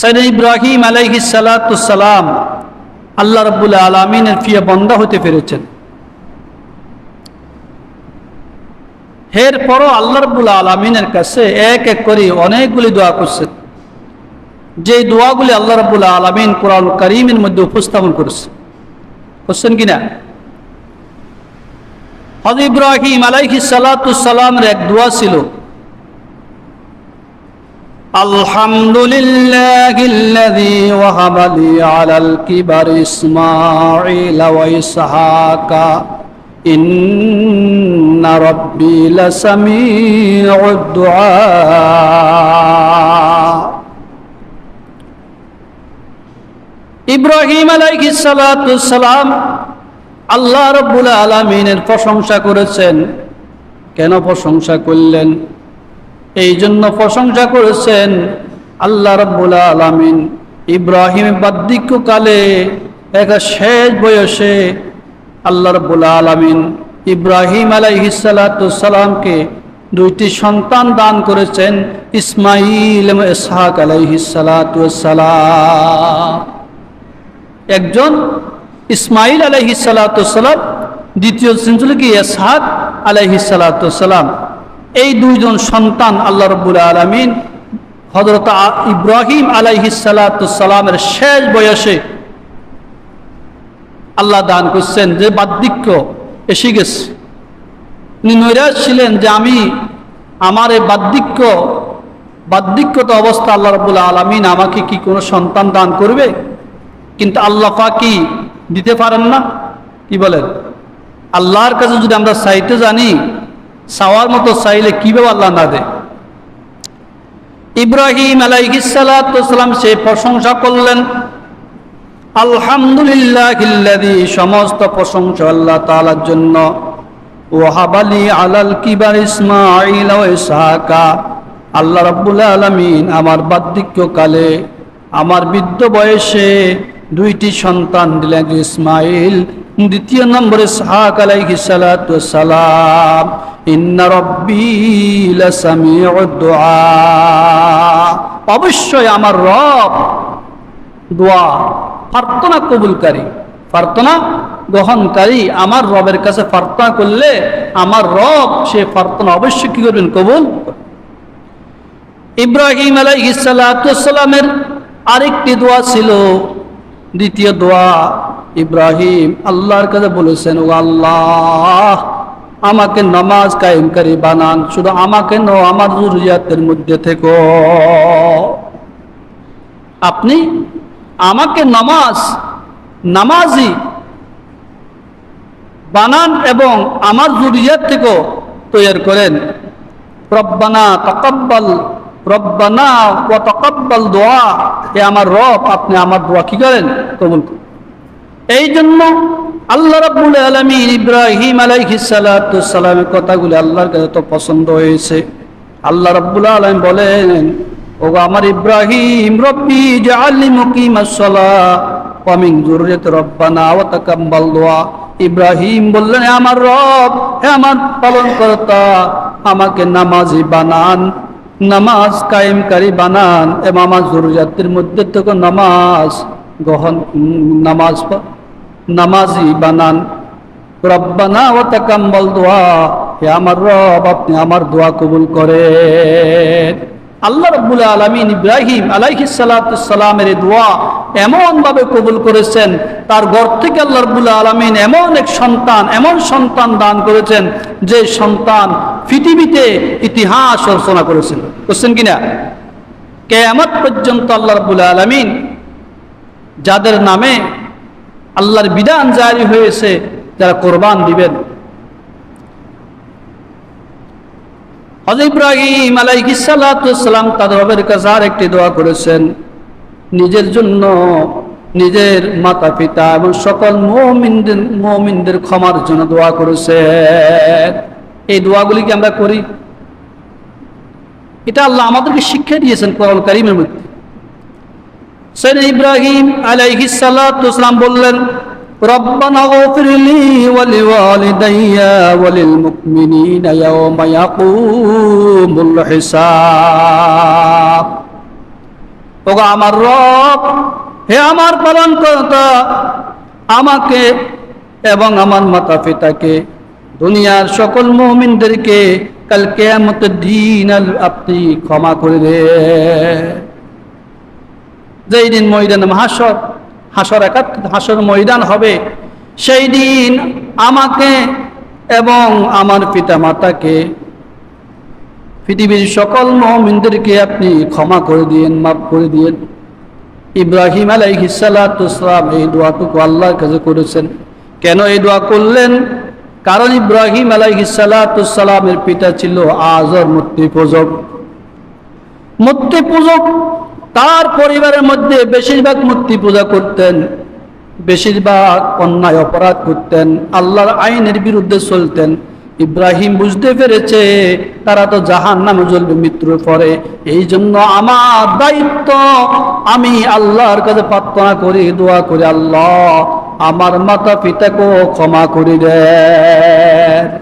সৈদ ইব্রাহিম আলাইহি সালাম আল্লাহ রব্বুল আলমিনের ফিয়া বন্দা হতে পেরেছেন। এরপরও আল্লাহ রব্বুল আলমিনের কাছে এক এক করে অনেকগুলি দোয়া করছেন। যে দোয়াগুলি আল্লাহ রব্বুল আলমিন কোরআন করিমের মধ্যে উপস্থাপন করেছে। করছেন কিনা? হজ ইব্রাহিম আলাইহি সালামের এক দোয়া ছিল الحمد لله الذي وهب لي على الكبر إسماعيل وإسحاق إن ربي لسميع الدعاء ইব্রাহিম আলাইহিস সালাতু সালাম আল্লাহ রব্বুল আলমিনের প্রশংসা করেছেন কেন প্রশংসা করলেন এই জন্য প্রশংসা করেছেন আল্লাহ রব্বুল আলমিন। ইব্রাহিম বার্ধক্যকালে, এক শেষ বয়সে আল্লাহ রব্বুল আলমিন ইব্রাহিম আলাইহিসালামকে দুইটি সন্তান দান করেছেন ইসমাইল ইসহাক আলাইহিসালাম একজন ইসমাইল আলাইহিসালাম দ্বিতীয় ছিল কি? ইসহাক আলাইহিসালাম এই দুইজন সন্তান আল্লাহ রব্বুল আলমিন হজরত ইব্রাহিম আলাইহিসালামের শেষ বয়সে আল্লাহ দান করছেন, যে বার্ধক্য এসে গেছে। উনি নৈরাজ ছিলেন যে আমি আমার এই বার্ধক্য, বার্ধক্যত অবস্থা আল্লাহ রব্বুল আলমিন আমাকে কি কোনো সন্তান দান করবে? কিন্তু আল্লাহ কি দিতে পারেন না? কি বলেন? আল্লাহর কাছে যদি আমরা চাইতে জানি চাওয়ার মতো চাইলে কীভাবে আল্লাহ না দেয়? ইব্রাহিম আলাইহিসালাম সে প্রশংসা করলেন, আলহামদুলিল্লাহ সমস্ত প্রশংসা আল্লাহ তালার জন্য। ওহাবালি আলাল কিবার ইসমাইল আল্লাহ রাব্বুল আলমিন আমার বার্ধক্যকালে আমার বৃদ্ধ বয়সে দুইটি সন্তান দিলেন ইসমাইল দ্বিতীয় নম্বরে সাহাক আলাইহি সালাম ইন্না রব্বি দুআ। অবশ্যই আমার রব দোয়া প্রার্থনা কবুলকারী, প্রার্থনা গ্রহণকারী। আমার রবের কাছে প্রার্থনা করলে আমার রব সে প্রার্থনা অবশ্যই কি করবেন? কবুল ইব্রাহিম আলাইহিস সালামের আরেকটি দোয়া ছিল, দ্বিতীয় দোয়া। ইব্রাহিম আল্লাহর কাছে বলেছেন, ও আল্লাহ, আমাকে নামাজ কায়েমকারী বানান, শুধু আমাকে ন আমার জরুরিয়াতের মধ্যে থেকে। আপনি আমাকে নামাজ, নামাজি বানান এবং আমার জরুরিয়াত থেকেও তৈরি করেন। রব্বানা তকব্বাল, রব্বানা ও তকব্বাল দোয়া এ আমার রব, আপনি আমার দোয়া কি করেন? কবুল করেন এই জন্য আল্লাহ রাব্বুল আলামিন ইব্রাহিম আলাইহিস সালাতু সালামের কথাগুলি আল্লাহর কাছে তো পছন্দ হয়েছে। আল্লাহ রাব্বুল আলামিন বলেন ও আমার ইব্রাহিম, রব্বি জাআলনি মুকিমাস সালাহ ওয়া মিন রব্বানা ওয়া দোয়া। ইব্রাহিম বললেন আমার রব, হে আমার পালন পালনকর্তা, আমাকে নামাজি বানান, নামাজ কায়েমকারী বানান, এবং আমার জরুরিয়াতের মধ্যে থেকে নামাজ গ্রহণ নামাজ নামাজি বানান। রব্বানা ও তাকাম্বল দোয়া। হে আমার রব, আপনি আমার দোয়া কবুল করেন। আল্লাহ রব্বুল আলমিন ইব্রাহিম আলাইহিসালামের দোয়া এমনভাবে কবুল করেছেন, তার ঘর থেকে আল্লাহ রব্বুল আলমিন এমন এক সন্তান, এমন সন্তান দান করেছেন, যে সন্তান পৃথিবীতে ইতিহাস রচনা করেছেন বুঝছেন কিনা? কেয়ামত পর্যন্ত আল্লাহ রব্বুল আলমিন যাদের নামে আল্লাহর বিধান জারি হয়েছে, যারা কোরবান দিবেন। হজ ইব্রাহিম আলাইহিসালাম তাদের রবের কাছে আর একটি দোয়া করেছেন, নিজের জন্য নিজের মাতা পিতা এবং সকল মৌমিনদের মৌমিনদের ক্ষমার জন্য দোয়া করেছেন। এই দোয়াগুলি কি আমরা করি? এটা আল্লাহ আমাদেরকে শিক্ষা দিয়েছেন কোরআন কারিমের মধ্যে। সেন ইব্রাহিম আলাইহিসালাম বললেন ربنا اغفر لي ولوالدي وللمؤمنين يوم يقوم الحساب ওগো আমার রব হে আমার পালন কর্তা আমাকে এবং আমার মাতা পিতাকে দুনিয়ার সকল মুমিনদেরকে কাল কেয়ামতের দিন আল- আপনি ক্ষমা করে দে যেই দিন ময়দান হাসর হাসর একাত, হাসর ময়দান হবে, সেই দিন আমাকে এবং আমার পিতা মাতাকে পৃথিবীর সকল মহমিনদেরকে আপনি ক্ষমা করে দিয়েন, মাফ করে দিয়েন। ইব্রাহিম আলাইহিসালাম এই দোয়াটুকু আল্লাহর কাছে করেছেন। কেন এই দোয়া করলেন? কারণ ইব্রাহিম আলাইহিসালামের পিতা ছিল আজর মূর্তি পূজক। মূর্তি পূজক তার পরিবারের মধ্যে বেশিরভাগ মূর্তি পূজা করতেন, বেশিরভাগ অন্যায় অপরাধ করতেন, আল্লাহর আইনের বিরুদ্ধে চলতেন। ইব্রাহিম বুঝতে পেরেছে, তারা তো জাহান নামে জ্বলবে মৃত্যুর পরে। এই জন্য আমার দায়িত্ব, আমি আল্লাহর কাছে প্রার্থনা করি, দোয়া করি, আল্লাহ, আমার মাতা পিতাকেও ক্ষমা করে দেয়